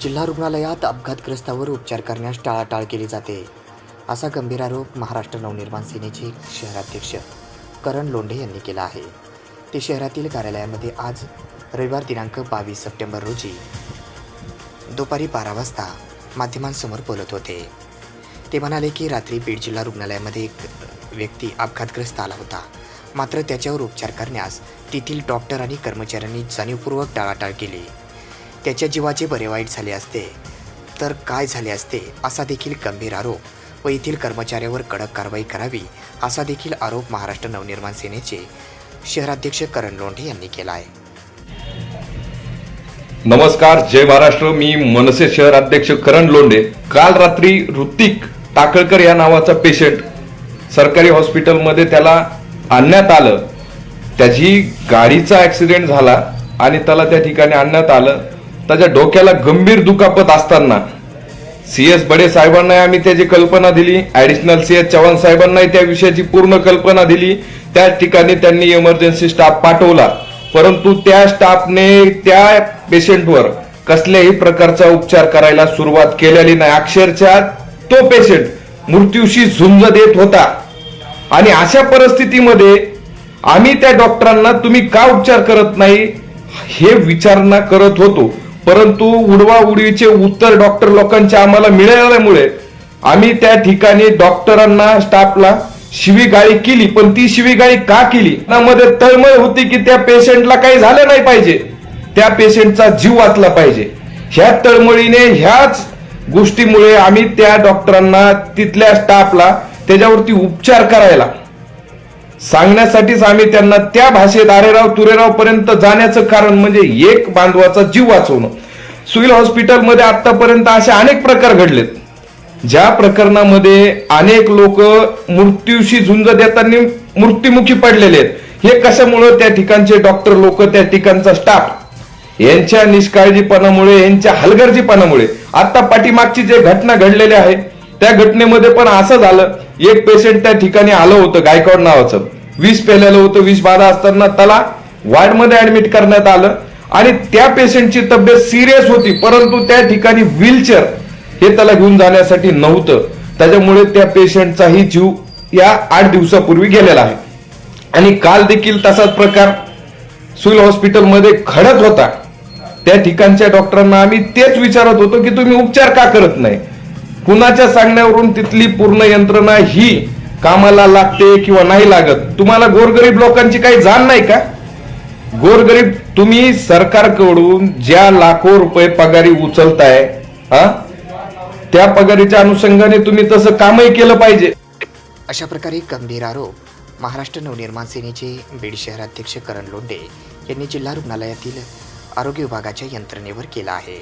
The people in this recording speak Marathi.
जिल्हा रुग्णालयात अपघातग्रस्तावर उपचार करण्यास टाळाटाळ केली जाते. असा गंभीर आरोप महाराष्ट्र नवनिर्माण सेनेचे शहराध्यक्ष करण लोंढे यांनी केला आहे. ते शहरातील कार्यालयामध्ये आज रविवार दिनांक बावीस सप्टेंबर रोजी दुपारी बारा वाजता माध्यमांसमोर बोलत होते. ते म्हणाले की रात्री बीड जिल्हा रुग्णालयामध्ये एक व्यक्ती अपघातग्रस्त आला होता. मात्र त्याच्यावर उपचार करण्यास तेथील डॉक्टर आणि कर्मचाऱ्यांनी जाणीवपूर्वक टाळाटाळ केली. त्याच्या जीवाचे बरे वाईट झाले असते. तर काय झाले असते असा देखील गंभीर आरोप. व येथील कर्मचाऱ्यावर कडक कारवाई करावी असा देखील आरोप महाराष्ट्र नवनिर्माण सेनेचे शहराध्यक्ष करण लोंढे यांनी केला आहे. नमस्कार जय महाराष्ट्र. मी मनसे शहर अध्यक्ष करण लोंढे. काल रात्री ऋतिक टाकळकर या नावाचा पेशंट सरकारी हॉस्पिटलमध्ये त्याला आणण्यात आलं. त्याची गाडीचा ॲक्सिडेंट झाला आणि त्याला त्या ठिकाणी आणण्यात आलं. त्याच्या डोक्याला गंभीर दुखापत असताना सी एस बडे साहेबांना आम्ही त्याची कल्पना दिली. ॲडिशनल सी एस चव्हाण साहेबांनाही त्या विषयाची पूर्ण कल्पना दिली. त्या ठिकाणी त्यांनी इमर्जन्सी स्टाफ पाठवला. परंतु त्या स्टाफने त्या पेशंटवर कसल्याही प्रकारचा उपचार करायला सुरुवात केलेली नाही. अक्षरशः तो पेशंट मृत्यूशी झुंज देत होता. आणि अशा परिस्थितीमध्ये आम्ही त्या डॉक्टरांना तुम्ही का उपचार करत नाही? हे विचारणा करत होतो. परंतु उडवा उडवीचे उत्तर डॉक्टर लोकांचे आम्हाला मिळाल्यामुळे आम्ही त्या ठिकाणी डॉक्टरांना स्टाफला शिवीगाळी केली पण ती शिवीगाळी का केली? मध्ये तळमळ होती की त्या पेशंटला काही झालं नाही पाहिजे. त्या पेशंटचा जीव वाचला पाहिजे. ह्या तळमळीने ह्याच गोष्टीमुळे आम्ही त्या डॉक्टरांना तिथल्या स्टाफला त्याच्यावरती उपचार करायला सांगण्यासाठीच आम्ही त्यांना त्या भाषेत आरेराव तुरेराव पर्यंत जाण्याचं कारण म्हणजे एक बांधवाचा जीव वाचवणं. सिव्हिल हॉस्पिटलमध्ये आतापर्यंत असे अनेक प्रकार घडलेत. ज्या प्रकरणामध्ये अनेक लोक मृत्यूशी झुंज देताना मृत्युमुखी पडलेले आहेत. हे कशामुळं? त्या ठिकाणचे डॉक्टर लोक त्या ठिकाणचा स्टाफ. यांच्या निष्काळजीपणामुळे यांच्या हलगर्जीपणामुळे. आता पाठीमागची जे घटना घडलेली आहे त्या घटनेमध्ये पण असं झालं एक पेशंट त्या ठिकाणी आलं होतं गायकवाड नावाचं. विष पेलेलं होतं विष बाधा असताना त्याला वार्डमध्ये ऍडमिट करण्यात आलं आणि त्या पेशंटची तब्येत सिरियस होती परंतु त्या ठिकाणी व्हीलचेअर हे त्याला घेऊन जाण्यासाठी नव्हतं. त्याच्यामुळे त्या पेशंटचाही जीव या आठ दिवसापूर्वी गेलेला आहे. आणि काल देखील तसाच प्रकार सुल हॉस्पिटलमध्ये घडत होता. त्या ठिकाणच्या डॉक्टरांना आम्ही तेच विचारत होतो की तुम्ही उपचार का करत नाही? कुणाच्या सांगण्यावरून तिथली पूर्ण यंत्रणा ही कामाला लागते किंवा नाही लागत? तुम्हाला गोरगरीब लोकांची काही जाण नाही का? गोरगरीब तुम्ही सरकारकडून ज्या लाखो रुपये पगारी उचलताय हा? त्या पगारीच्या अनुषंगाने तुम्ही तसं कामही केलं पाहिजे. अशा प्रकारे गंभीर आरोप महाराष्ट्र नवनिर्माण सेनेचे बीड शहराध्यक्ष करण लोंडे यांनी जिल्हा रुग्णालयातील आरोग्य विभागाच्या यंत्रणेवर केला आहे.